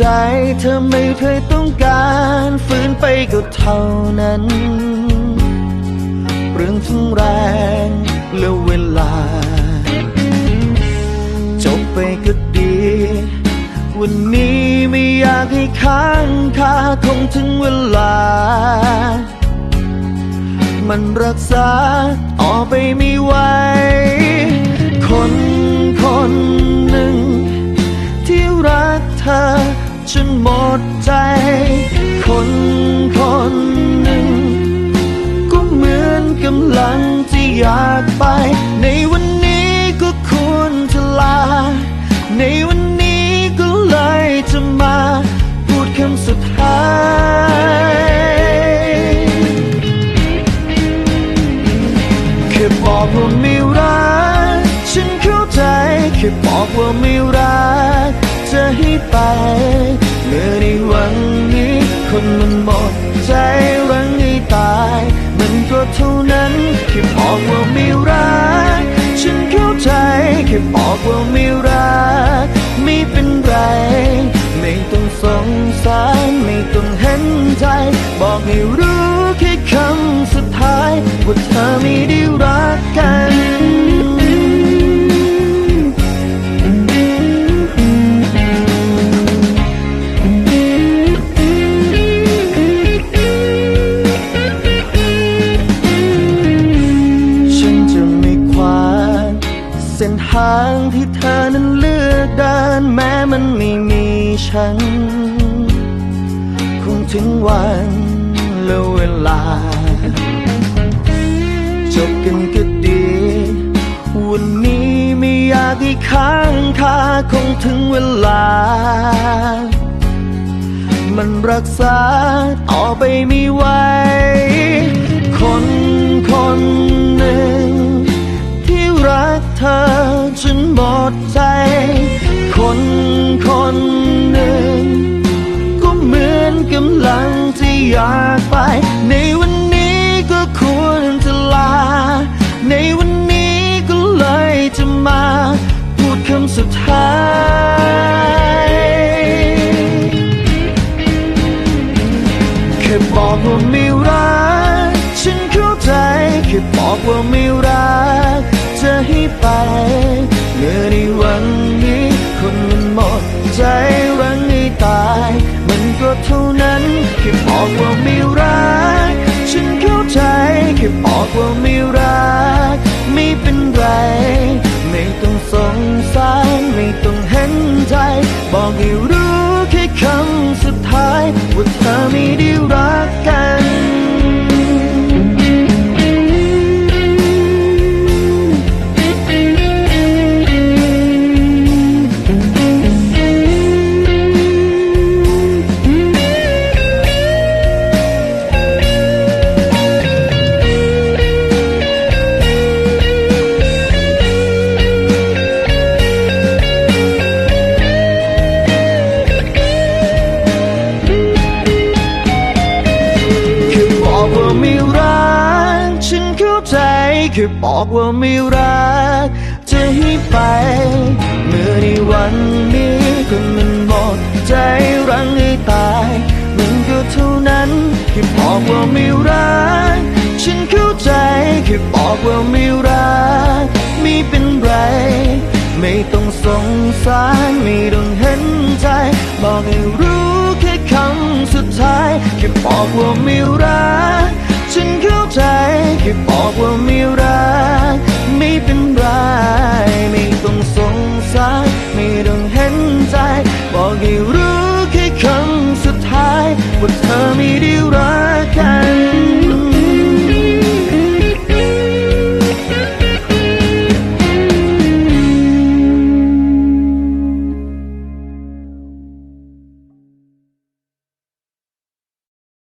ใจเธอไม่เคยต้องการฝืนไปก็เท่านั้น เรื่องทั้งแรงและเวลา จบไปก็ดี วันนี้ไม่อยากให้ค้างคาคงถึงเวลา มันรักษาต่อไปไม่ไหว อยากไป ในวันนี้ก็ควรจะลา ในวันนี้ก็เลยจะมา พูดคำสุดท้ายแค่บอกว่าไม่รัก ฉันเข้าใจแค่บอกว่าไม่รัก จะให้ไป เมื่อในวันนี้คนมันหมดใจรังให้ตาย มันก็เท่านั้น บอกว่าไม่รัก ฉันเข้าใจแค่บอกว่าไม่รัก ไม่เป็นไร ไม่ต้องสงสารไม่ต้องเห็นใจ บอกให้รู้แค่คำสุดท้ายว่าเธอไม่ได้ เส้นทางที่เธอนั้นเลือกเดินแม้มันไม่มีฉัน คงถึงวันและเวลา จบกันก็ดี วันนี้ไม่อยากให้ค้างคาคงถึงเวลา มันรักษาต่อไปไม่ไหวคนคนหนึ่งที่รักเธอ ดใจ คนคนหนึ่ง ก็เหมือนกำลังที่อยากไป ในวันนี้ก็ควรจะลา ในวันนี้ก็เลยจะมา พูดคำสุดท้ายแค่บอกว่าไม่รักฉันเข้า ใจแค่บอกว่าไม่รักจะให้ไป เมื่อในวันนี้คนมันหมดใจรังให้ตาย มันก็เท่านั้นแค่บอกว่าไม่ ค่บอกว่าไม่รัก จะให้ไป เมื่อในวันนี้คนมันหมดใจรังให้ตาย มันก็เท่านั้นแค่บอกว่าไม่รัก ฉันเข้าใจแค่บอกว่าไม่รัก ไม่เป็นไร ไม่ต้องสงสารไม่ต้องเห็นใจ บอกให้รู้แค่คำสุดท้ายแค่บอกว่าไม่รัก ฉันเข้าใจแค่บอกว่าไม่